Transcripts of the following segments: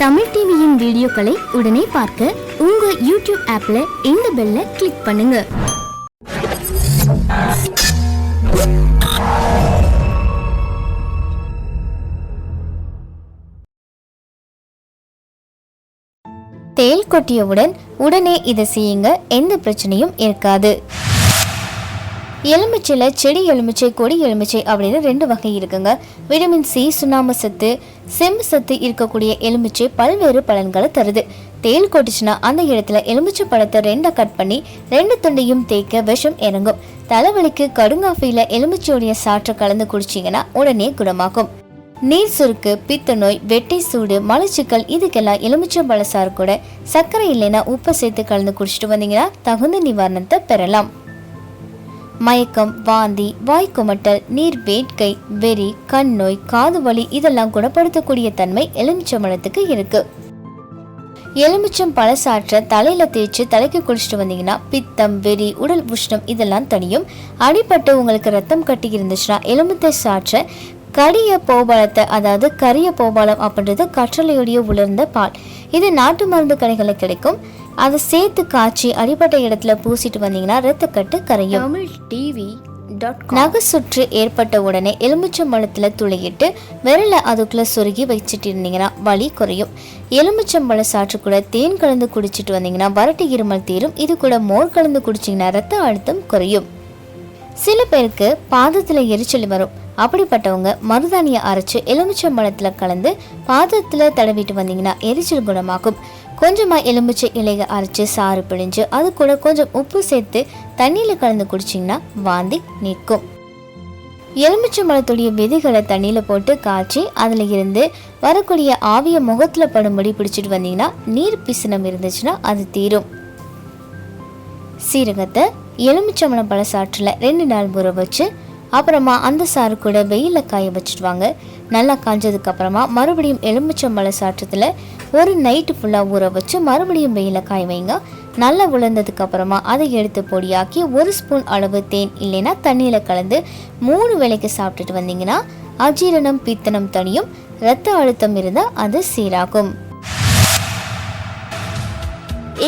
தமிழ் டிவியின் வீடியோக்களை உடனே பார்க்க உங்க யூடியூப் ஆப்ல இந்த பெல்ல கிளிக் பண்ணுங்க. தேல் கொட்டியவுடன் உடனே இதை செய்யுங்க. எந்த பிரச்சனையும் இருக்காது. எலுமிச்சையில் செடி எலுமிச்சை கொடி எலுமிச்சை அப்படின்னு ரெண்டு வகை இருக்குங்க. விட்டமின் சி சுண்ணாம்பு சத்து செம்பு சத்து இருக்கக்கூடிய எலுமிச்சை பல்வேறு பலன்களை தருது. தேல் கொட்டுச்சுன்னா அந்த இடத்துல எலுமிச்சை பழத்தை ரெண்டாக கட் பண்ணி ரெண்டு துண்டையும் தேய்க்க விஷம் இறங்கும். தலைவலிக்கு கடுங்காஃபியில் எலுமிச்சையுடைய சாற்றை கலந்து குடிச்சிங்கன்னா உடனே குணமாகும். நீர் சுருக்கு பித்த நோய் வெட்டை சூடு மலச்சிக்கல் இதுக்கெல்லாம் எலுமிச்சம் பழசாறு கூட சர்க்கரை இல்லைன்னா உப்பை சேர்த்து கலந்து குடிச்சிட்டு வந்தீங்கன்னா தகுந்த நிவாரணத்தை பெறலாம். மயக்கம் வாந்தி வாய்க்குமட்டல் நீர் வேட்கை வெறி கண் நோய் காது வலி இதெல்லாம் குணப்படுத்தக்கூடிய தன்மை எலுமிச்சம்பழத்துக்கு இருக்கு. எலுமிச்சம் பழசாற்ற தலையில தேய்ச்சி தலைக்கு குளிச்சுட்டு வந்தீங்கன்னா பித்தம் வெறி உடல் உஷ்ணம் இதெல்லாம் தனியும். அடிப்பட்டு உங்களுக்கு ரத்தம் கட்டி இருந்துச்சுன்னா எலுமிச்சை சாற்ற கரிய போபாலத்தை அதாவது கரிய போபாலம் அப்படின்றது கற்றலையுடைய உலர்ந்த பால். இது நாட்டு மருந்து கடைகளில் கிடைக்கும். அதை சேர்த்து காய்ச்சி அடிப்பட்ட இடத்துல பூசிட்டு வந்தீங்கன்னா ரத்தக்கட்டு கரையும். தமிழ் டிவி நகை சுற்று ஏற்பட்ட உடனே எலுமிச்சம்பழத்தில் துளையிட்டு விரலை அதுக்குள்ளே சொருகி வச்சுட்டு இருந்தீங்கன்னா வலி குறையும். எலுமிச்சம்பழ சாற்று கூட தேன் கலந்து குடிச்சிட்டு வந்தீங்கன்னா வறட்டு இருமல் தீரும். இது கூட மோர் கலந்து குடிச்சிங்கன்னா ரத்த அழுத்தம் குறையும். சில பேருக்கு பாதத்தில் எரிச்சல் வரும். அப்படிப்பட்டவங்க மருதாணியை அரைச்சு எலுமிச்சம்பழத்தில் கலந்து பாதத்தில் தடவிட்டு வந்தீங்கன்னா எரிச்சல் குணமாகும். கொஞ்சமாக எலுமிச்சை இலையை அரைச்சு சாறு பிழிஞ்சு அது கூட கொஞ்சம் உப்பு சேர்த்து தண்ணியில் கலந்து குடிச்சிங்கன்னா வாந்தி நிற்கும் எலுமிச்சை எலுமிச்சம்பழத்துடைய விதைகளை தண்ணியில் போட்டு காய்ச்சி அதில் இருந்து வரக்கூடிய ஆவிய முகத்தில் படும்படி பிடிச்சிட்டு வந்தீங்கன்னா நீர் பிசுனம் இருந்துச்சுன்னா அது தீரும். சீரகத்தை எலுமிச்சம்பழம் பழ சாற்றில் ரெண்டு நாள் ஊற வச்சு அப்புறமா அந்த சாறு கூட வெயிலில் காய வச்சுடுவாங்க நல்லா காஞ்சதுக்கு அப்புறமா மறுபடியும் எலுமிச்சம்பழ சாற்றத்தில் ஒரு நைட்டு ஃபுல்லாக ஊற வச்சு மறுபடியும் வெயில காய வைங்க. நல்லா உலர்ந்ததுக்கு அப்புறமா அதை எடுத்து பொடியாக்கி ஒரு ஸ்பூன் அளவு தேன் இல்லைன்னா தண்ணியில் கலந்து மூணு வேளைக்கு சாப்பிட்டுட்டு வந்தீங்கன்னா அஜீரணம் பித்தனம் தனியும் இரத்த அழுத்தம் இருந்தால் அது சீராகும்.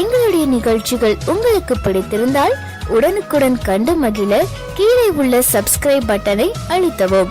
எங்களுடைய நிகழ்ச்சிகள் உங்களுக்கு பிடித்திருந்தால் உடனுக்குடன் கண்டு மகிழ கீழே உள்ள சப்ஸ்கிரைப் பட்டனை அழுத்தவும்.